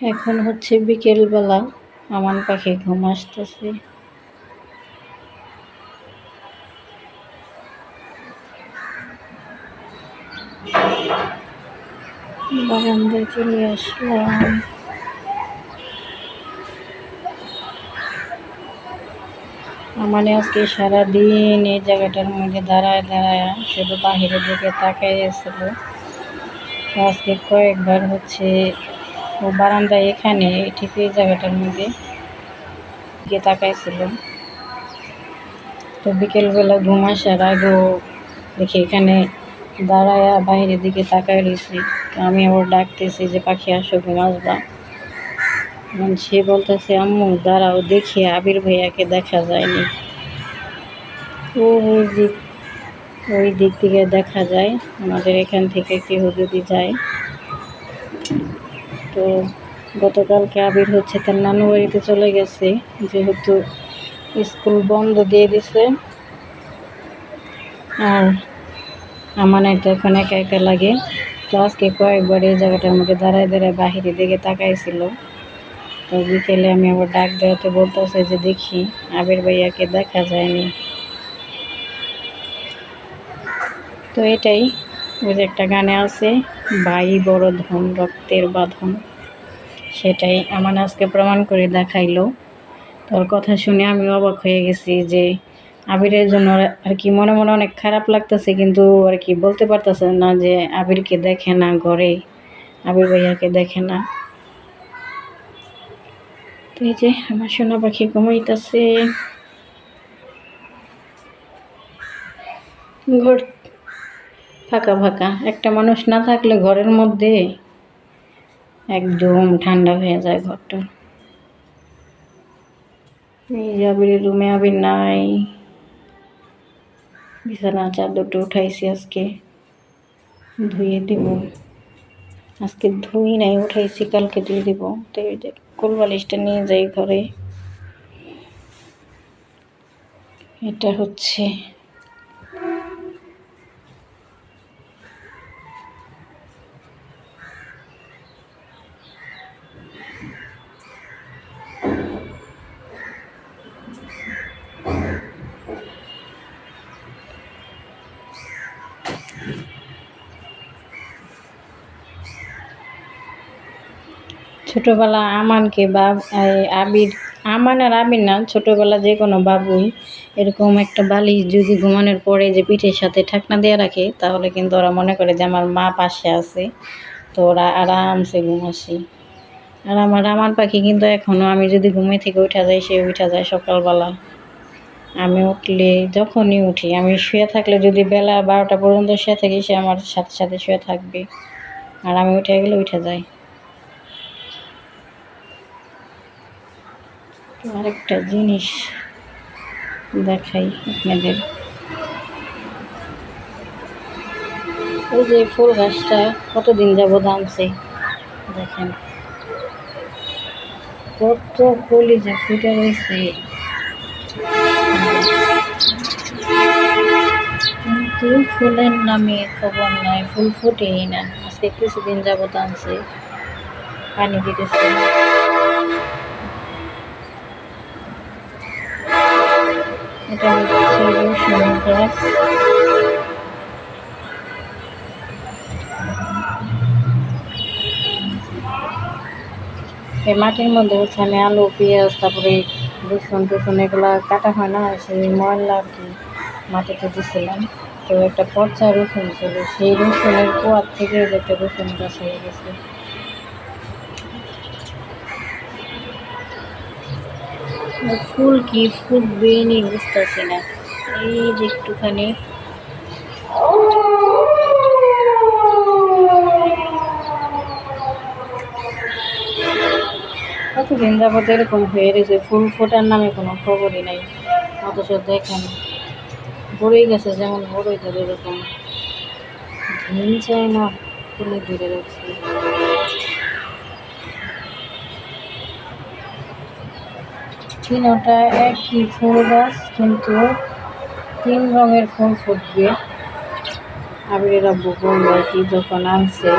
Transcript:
এখন হচ্ছে বিকেলবেলা আমার পাখি ঘুম আসতেছে। বারান্দায় চলে আসলাম। মানে আজকে সারাদিন এই জায়গাটার মধ্যে দাঁড়ায় দাঁড়ায় শুধু বাহিরের দিকে তাকাই আসছিল আজকে কয়েকবার হচ্ছে ও বারান্দায় এখানে, ঠিক এই জায়গাটার মধ্যে গিয়ে তাকাইছিল তো বিকেলবেলা ঘুম আসার আগেও দেখি এখানে দাঁড়ায়া বাইরের দিকে তাকাই রয়েছি আমি আবার ডাকতেছি যে, পাখি আসো, ঘুম আসবা? সে বলতেছে, আম্মু, দাঁড়াও, দেখি আবির ভাইয়াকে দেখা যায়নি। ওই দিক ওই দিক থেকে দেখা যায়, আমাদের এখান থেকে কেউ যদি যায়। তো গতকালকে আবির হচ্ছে তার নানু বাড়িতে চলে গেছে, যেহেতু স্কুল বন্ধ দিয়ে দিছে। আর আমার তো এখন একা একা লাগে। তো আজকে কয়েকবার এই জায়গাটার মধ্যে দাঁড়ায় দাঁড়ায় বাহিরের দিকে তাকাইছিল। তো বিকেলে আমি আবার ডাক দেওয়াতে বলতেছে যে, দেখি, আবির ভাইয়াকে দেখা যায়নি। তো এটাই, ওই যে একটা গানে আছে ভাই বড় ধন, রক্তের বাঁধন। সেটাই আমার আজকে প্রমাণ করে দেখাইলো। তোর কথা শুনে আমি অবাক হয়ে গেছি যে আবিরের জন্য আর কি মনে মনে অনেক খারাপ লাগতেছে, কিন্তু আর কি বলতে পারতেছে না যে আবিরকে দেখে না ঘরে। আবির ভাইয়াকে দেখে না। তো এই যে আমার সোনা পাখি ঘুমাইতেছে। ঘর ফাঁকা ফাঁকা। একটা মানুষ না থাকলে ঘরের মধ্যে একদম ঠান্ডা হয়ে যায় ঘরটা। এই যে রুমে আবির নাই। বিছানা চাদরটা উঠাইছি আজকে। ধুয়ে দিব। আজকে ধুই নাই, উঠাইছি, কালকে ধুয়ে দিব। তো এই যে কোলবালিশটা নিয়ে যাই ঘরে। এটা হচ্ছে ছোটোবেলা আমানকে বা আবির, আমান আর আবির না, ছোটোবেলা যে কোনো বাবুই এরকম একটা বালিশ যদি ঘুমানোর পরে যে পিঠের সাথে ঠাকনা দিয়ে রাখে, তাহলে কিন্তু ওরা মনে করে যে আমার মা পাশে আছে। তো ওরা আরামসে ঘুমাসি আর আমার আমার পাখি কিন্তু এখনও আমি যদি ঘুমে থেকে উঠা যাই, সে উঠা যায় সকালবেলা। আমি উঠলে যখনই উঠি, আমি শুয়ে থাকলে যদি বেলা বারোটা পর্যন্ত শুয়ে থাকি, সে আমার সাথে সাথে শুয়ে থাকবে। আর আমি উঠে গেলে উঠে যাই। আরেকটা জিনিস দেখাই আপনাদের। ওই যে ফুল গাছটা কতদিন যাব দামছে দেখেন। কত কলি যে ফুটে রয়েছে। কিন্তু ফুলের নামে খবর নাই, ফুল ফুটেই না। আজকে কিছুদিন যাবত আনছে, পানি দিতেছে। এই মাটির মধ্যে হচ্ছে আমি আলু, পেঁয়াজ, তারপরে রসুন, টসুন, এগুলো কাটা হয় না, সেই ময়লা আর কি মাটিতে দিছিলাম। তো একটা পর্চা রসুন ছিল, সেই রসুনের কুয়ার থেকে একটা রসুন গাছ হয়ে গেছে। ফুল কি? ফুটবে নি বুঝতেছি না। এই যে একটুখানি। কতদিন যাবত এরকম হয়ে রয়েছে? ফুল ফোটার নামে কোনো খবরই নাই। অথচ দেখেন, ভরেই গেছে, যেমন বড়ই ধরে এরকম। ঘিন চায় না, ফুলে ধরে রাখছে। তিনটা একই ফুল গাছ, কিন্তু তিন রঙের ফুল ফুটবে। আবিরের আব্বু বলল, কি যখন আনছে?